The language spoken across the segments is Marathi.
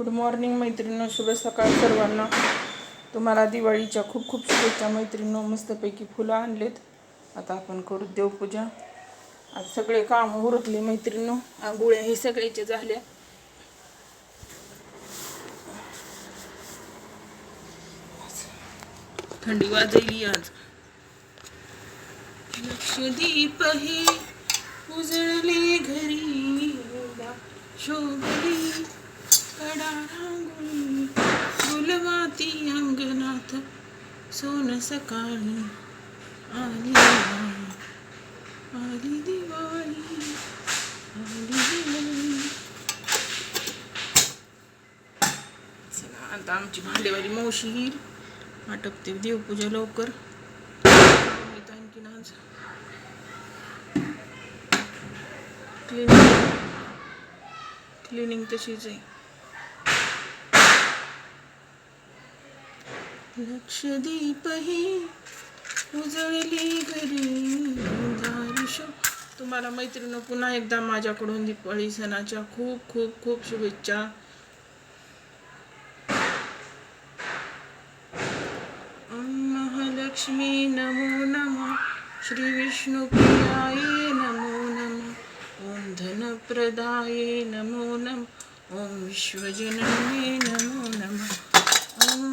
गुड मॉर्निंग मैत्रिणी शुभ सकाळ सर्वांना. तुम्हाला दिवाळीच्या खूप खूप शुभेच्छा मैत्रिणींनो. मस्तपैकी फुलं आणलेत. आता आपण करू देवपूजा. आज सगळे काम उरकले मैत्रिणींनो. आंघोळ्या हे सगळ्याच्या झाल्या. थंडी वाजली आज. लक्षदीप हे उजळले घरी. शोभली कडा रांगोळी गुलवाती अंगणात सोन सकाळी आली आली दिवाळी आली दिवाळी. चला आता आमची भांडेवाली मावशी येईल. आटपते देवपूजा लवकर. आणखीन आज क्लिनिंग क्लिनिंग तशीच आहे. लक्षदीप ही उजळली घरी. दारुश. तुम्हाला मैत्रिणी पुन्हा एकदा माझ्याकडून दिवाळी सणाच्या खूप खूप खूप शुभेच्छा. महालक्ष्मी नमो नमः. श्री विष्णुप्रियाये नमो नमः. ॐ धनप्रदाये नमो नमः. ॐ विश्वजनने नमो नमः.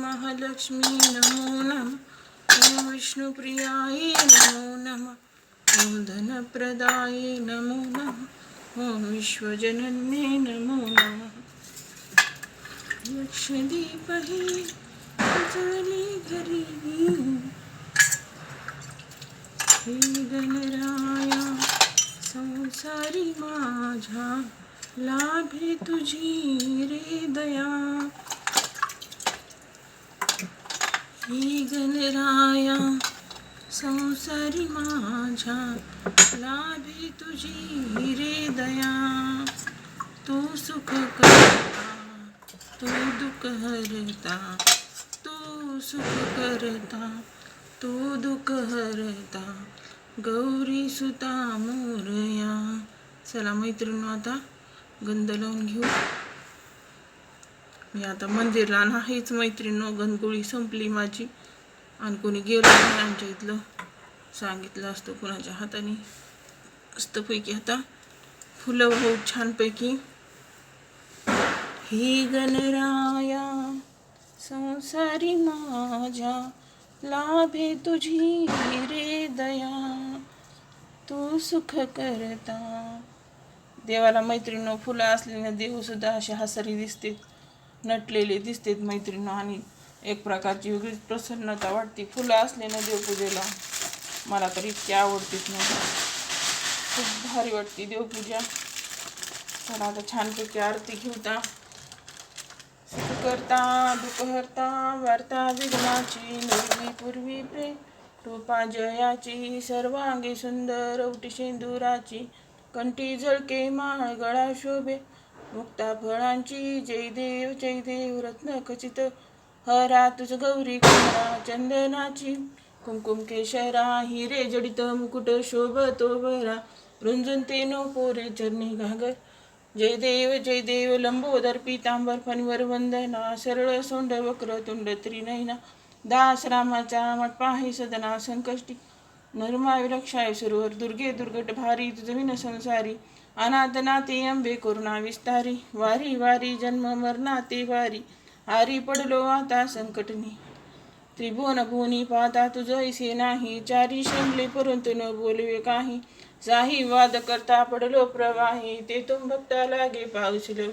महालक्ष्मी नमो नमः ॐ विष्णुप्रियाये नमो नमः ॐ धनप्रदाय नमो नम ॐ विश्वजनन्ये नमो नमः। लक्षदीपहि उजळली घरी हे गणराया संसारी माझा लाभे तुझी रे दया। हे गणराया संसारी माझ्या लाभे तुझी रे दया. तू सुख करता तू दुःख हरता तू सुख करता तू दुःख हरता. गौरी सुता मोरया. चला मैत्रिणी आता गंध लावून घेऊ. मी आता मंदिरला नाहीच मैत्रीण गणगोळी संपली माझी. आणि कोणी गेलो नाही आमच्या इथलं. सांगितलं असतं कुणाच्या हाताने. मस्तपैकी आता फुलं भाऊ छानपैकी. ही गणराया संसारी माझ्या लाभे तुझी रे दया. तू सुख करता. देवाला मैत्रिणी फुलं असल्याने देव सुद्धा असे हसरी दिसते. नटलेले दिसतेत मैत्रिणी आणि एक प्रकारची वेगळीच प्रसन्नता वाटते. फुलं असलेल्या देवपूजेला. मला तर इतकी आवडतीच नाही. खूप भारी वाटते देवपूजा. चला आता छानपैकी आरती घेऊता. सुख करता दुःख हरता वार्ता विघ्नाची निर्वी पूर्वी प्रेम. रूपा जयाची सर्वांगी सुंदर औटी शेंदुराची. कंठी झळके माळ गळा शोभे. मुक्ता फळांची जय देव जय देव रत्न खचित. हरा तुझ गौरी कुमरा चंदनाची. कुमकुम केशरा हिरे जडित मुकुट शोभतो बरा रुंजून ते नो पोरे चरणी घागर जय देव जय देव लंबोदर पितांबर फणीवर वंदना. सरळ सोंड वक्र तुंड त्रिनयना. दास रामाचा मटपाही सदना संकष्टी. नर्माय विरक्षाय सुरवर दुर्गे दुर्गट भारी तुझविन संसारी। अनाथ नाते अंबे करुणा विस्तारी। वारी वारी जन्म मरणाते वारी। आरी पडलो आता संकटनी। त्रिभुवन भुवनी पाहता तुझैसे नाही। चारी शमले परंतु न बोलवे काही। जाही वाद करता पडलो प्रवाही। ते तुम भक्ता लागे पावसलो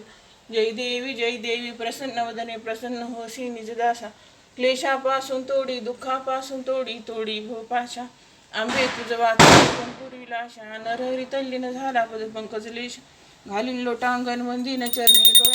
जय देवी जय देवी प्रसन्न वदने प्रसन्न होशी निजदासा। क्लेशापासून तोडी दुःखापासून तोडी तोडी भोपाशा। आंबे तुझं वाचन पूर्वीला आशा नरहरी तल्लीन झाला पद पंकजलेश घालीन लोटांगण वंदीन चरणी डोळ्या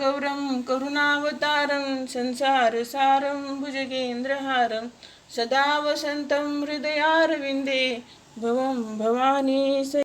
गौरं करुणावतारं संसारसारं भुजगेन्द्रहारं सदा वसन्तं हृदयारविन्दे भवं भवानी स